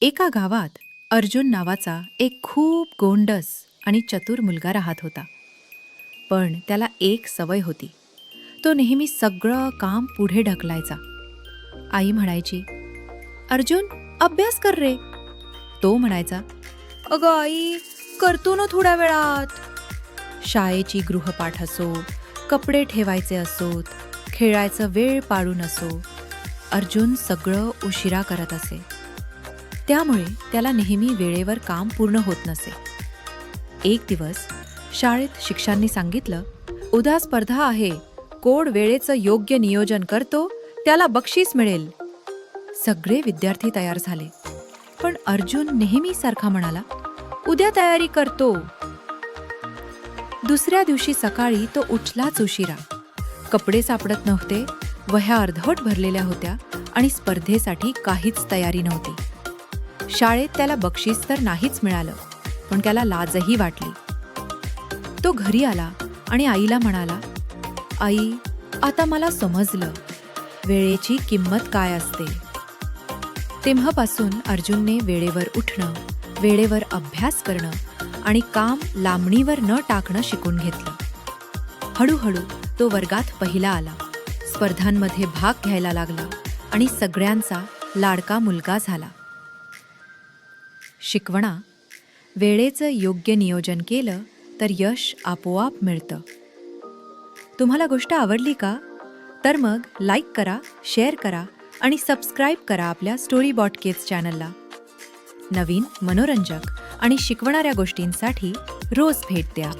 एका गावात अर्जुन नावाचा एक खूप गोंडस आणि चतुर मुलगा राहत होता. पण त्याला एक सवय होती. तो नेहमी सगळं काम पुढे ढकलायचा. आई म्हणायची अर्जुन अभ्यास कर रे. तो म्हणायचा अगं आई करतो ना थोड्या वेळात. शाळेची गृहपाठ असो कपडे ठेवायचे असोत खेळायचं वेळ पाळून असो अर्जुन सगळं उशिरा करत असे. त्यामुळे त्याला नेहमी वेळेवर काम पूर्ण होत नसे. एक दिवस शाळेत शिक्षकांनी सांगितलं उद्या स्पर्धा आहे कोड वेळेचं योग्य नियोजन करतो त्याला बक्षीस मिळेल. सगळे विद्यार्थी तयार झाले. पण अर्जुन नेहमीसारखा म्हणाला उद्या तयारी करतो. दुसऱ्या दिवशी सकाळी तो उठलाच उशिरा. कपडे सापडत नव्हते वह्या अर्धवट भरलेल्या होत्या आणि स्पर्धेसाठी काहीच तयारी नव्हती. शाळेत त्याला बक्षीस तर नाहीच मिळालं पण त्याला लाजही वाटली. तो घरी आला आणि आईला म्हणाला आई आता मला समजलं वेळेची किंमत काय असते. तेव्हापासून अर्जुनने वेळेवर उठणं वेळेवर अभ्यास करणं आणि काम लांबणीवर न टाकणं शिकून घेतलं. हळूहळू तो वर्गात पहिला आला स्पर्धांमध्ये भाग घ्यायला लागला आणि सगळ्यांचा लाडका मुलगा झाला. शिकवणा. वेळेचं योग्य नियोजन केलं तर यश आपोआप मिळतं. तुम्हाला गोष्ट आवडली का? तर मग लाईक करा शेअर करा आणि सबस्क्राईब करा आपल्या स्टोरी बॉटकेज चॅनलला. नवीन मनोरंजक आणि शिकवणाऱ्या गोष्टींसाठी रोज भेट द्या.